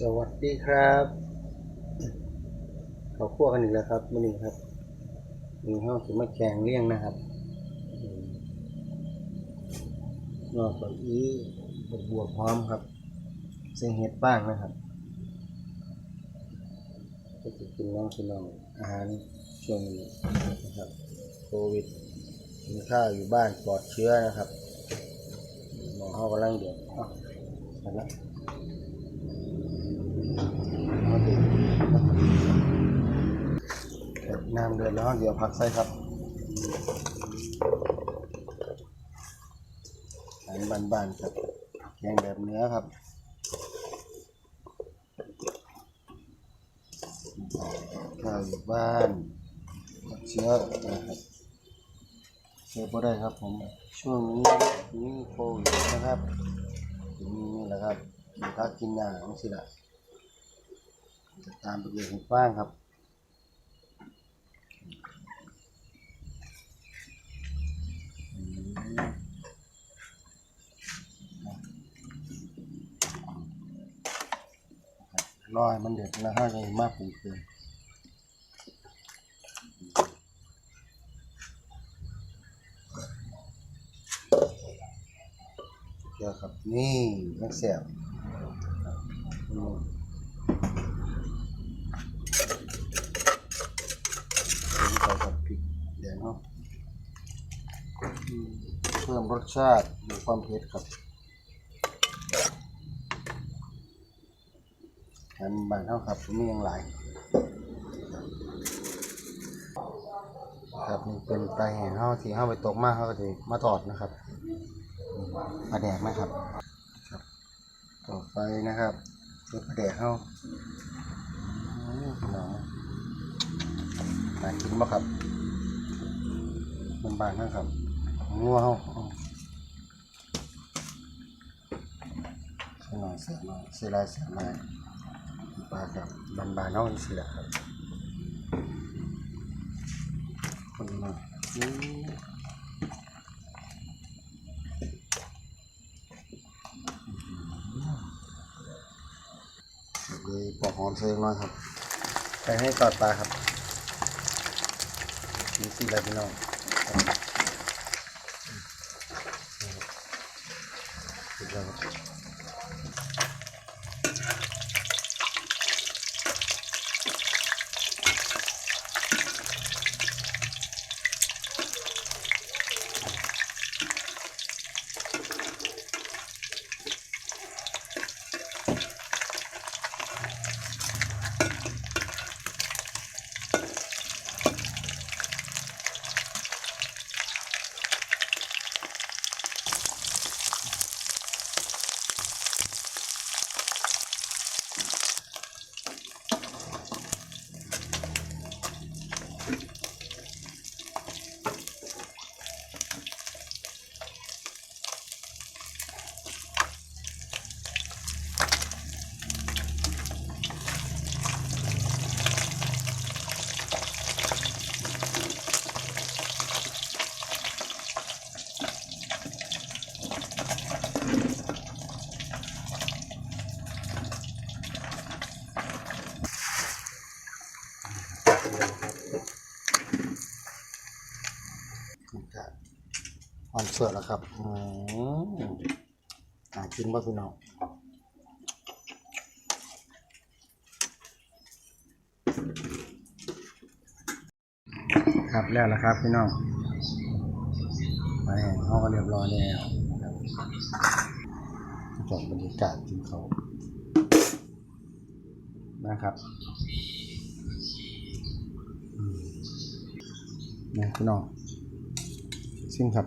สวัสดีครับเขาคั่วกันอีกแล้วครับมื่อนี้ครับมีห้องถึงมาแกงเลี่ยงนะครับอืมนอกจากอีบวบวพร้อมครับเส้นเห็ดบ้างนะครับก็จะกินน้องกินน้องอาหารช่วงนี้นะครับโควิดกินข้าวอยู่บ้านปลอดเชื้อนะครับหมอเขากำลังเดือดอะไปละ น้ำเดือดแล้วเดี๋ยวพักใส่ครับอาหารบ้านๆครับแกงแบบเนื้อครับข้าวอยู่บ้านเชื้อนะครับเชื้อบ่ได้ครับผม ช่วงนี้มีโควิดนะครับนี่แหละครับกินข้าวกินยาของสิละตามไปเรียนฟ้างครับ รอให้มันเด็ดนะฮะยังมากปูเกินเกี่ยวครับนี่นักเสียบอืมผมใส่กับพริกแดงเนาะอืมเพิ่มรสชาติมีความเผ็ดครับ อันบานเท่าครับมีอย่างหลายครับนี่เป็นปลาแห้งเท่าที่เข้าไปตกมากเขาก็จะมาทอดนะครับ มาแดกนะครับครับต่อไปนะครับคือปลาแดกเข้าอืมพี่น้องน่ากินบ่ครับมันบานนะครับงัวเฮาเอาใส่หน่อยใส่หน่อยใส่หลายใส่หลาย ปลาครับบานบานๆเฮาจังซี่แหละครับคนมาอืมเลยปอกหอมใส่หน่อยครับไปให้ตอดปลาครับนี่สิแล้วพี่น้องสุดแล้วครับ อ่อนเสือแล้วครับอืมน่ากินบ่พี่น้องครับแล้วละครับพี่น้องไปห้องก็เรียบร้อยแล้วจับจบบรรยากาศกินเขานะครับนะพี่น้องซิมครับ